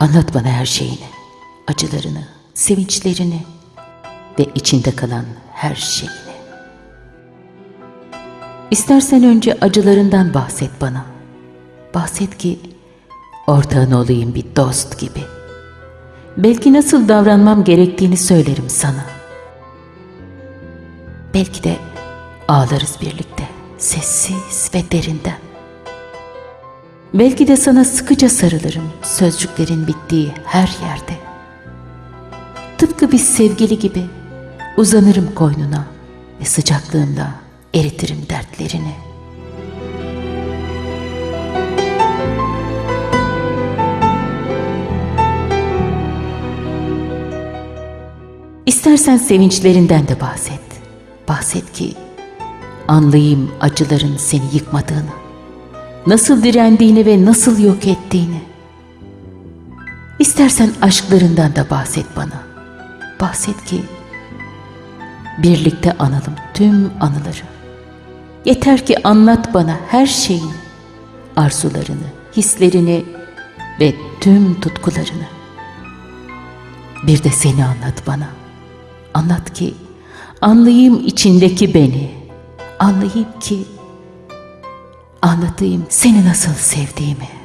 Anlat bana her şeyini, acılarını, sevinçlerini ve içinde kalan her şeyini. İstersen önce acılarından bahset bana. Bahset ki ortağın olayım bir dost gibi. Belki nasıl davranmam gerektiğini söylerim sana. Belki de ağlarız birlikte, sessiz ve derinden. Belki de sana sıkıca sarılırım sözcüklerin bittiği her yerde. Tıpkı bir sevgili gibi uzanırım koynuna ve sıcaklığımda eritirim dertlerini. İstersen sevinçlerinden de bahset. Bahset ki anlayayım acıların seni yıkmadığını nasıl direndiğini ve nasıl yok ettiğini. İstersen aşklarından da bahset bana. Bahset ki birlikte analım tüm anıları. Yeter ki anlat bana her şeyi, arzularını, hislerini ve tüm tutkularını. Bir de seni anlat bana. Anlat ki anlayayım içindeki beni. Anlayayım ki Anlatayım seni nasıl sevdiğimi.